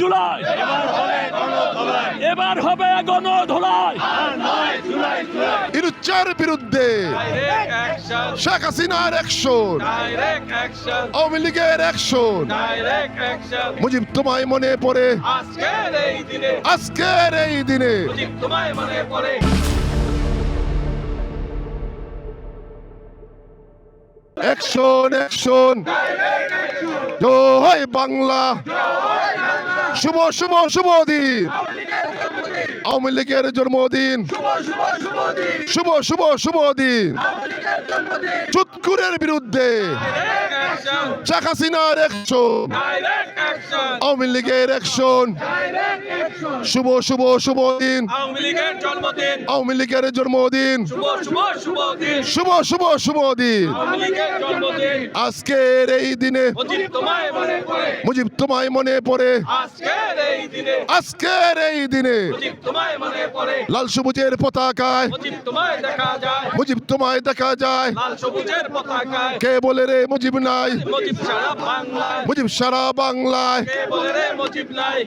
জুলাই জুলাই। এবার হবে গণ ধোলাই ইরুচ্চার বিরুদ্ধে. শেখ হাসিনার অ্যাকশন আওয়ামী লীগের অ্যাকশন মুজিব তোমায় মনে পড়ে। আজকের এই দিনে। তোমায় মনে পড়ে অ্যাকশন জয় বাংলা। শুভ শুভ শুভ দিন আওয়ামী লীগের জন্মদিন শুভ শুভ শুভ দিন চুৎকুরের বিরুদ্ধে. শেখ হাসিনার action. আওয়ামী লীগের অ্যাকশন শুভ শুভ শুভ দিন! আওয়ামী লীগের জন্মদিন! শুভ শুভ শুভ দিন! আজকের এই দিনে মুজিব তোমায় মনে পড়ে! আজকের এই দিনে! লাল সবুজের পতাকায়! মুজিব তোমায় দেখা যায়! কে বলে রে মুজিব নাই মুজিব সারা বাংলায়।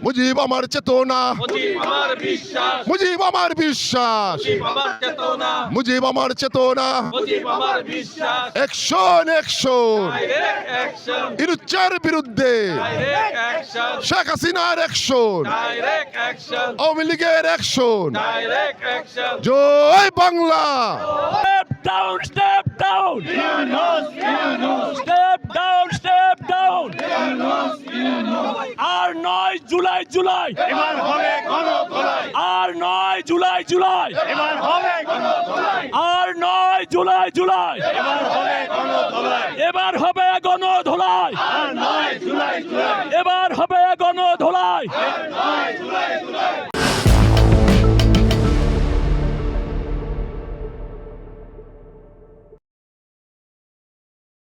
মুজিব আমার চেতনা। মুজিব আমার বিশ্বাস। মুজিব আমার বিশ্বাস। মুজিব আমার চেতনা। ডাইরেক্ট অ্যাকশন ইরুচ্চার বিরুদ্ধে। ডাইরেক্ট অ্যাকশন শেখ হাসিনার অ্যাকশন ডাইরেক্ট আওয়ামী লীগের অ্যাকশন ডাইরেক্ট অ্যাকশন জয় Bangla. Step down step down step নয় জুলাই জুলাই। এবার হবে গণধোলাই। আর নয় জুলাই জুলাই। এবার হবে গণধোলাই। আর নয় জুলাই জুলাই। এবার হবে গণধোলাই। এবার হবে গণ ধোলাই আর নয় জুলাই জুলাই। এবার হবে গণ ধোলাই আর নয়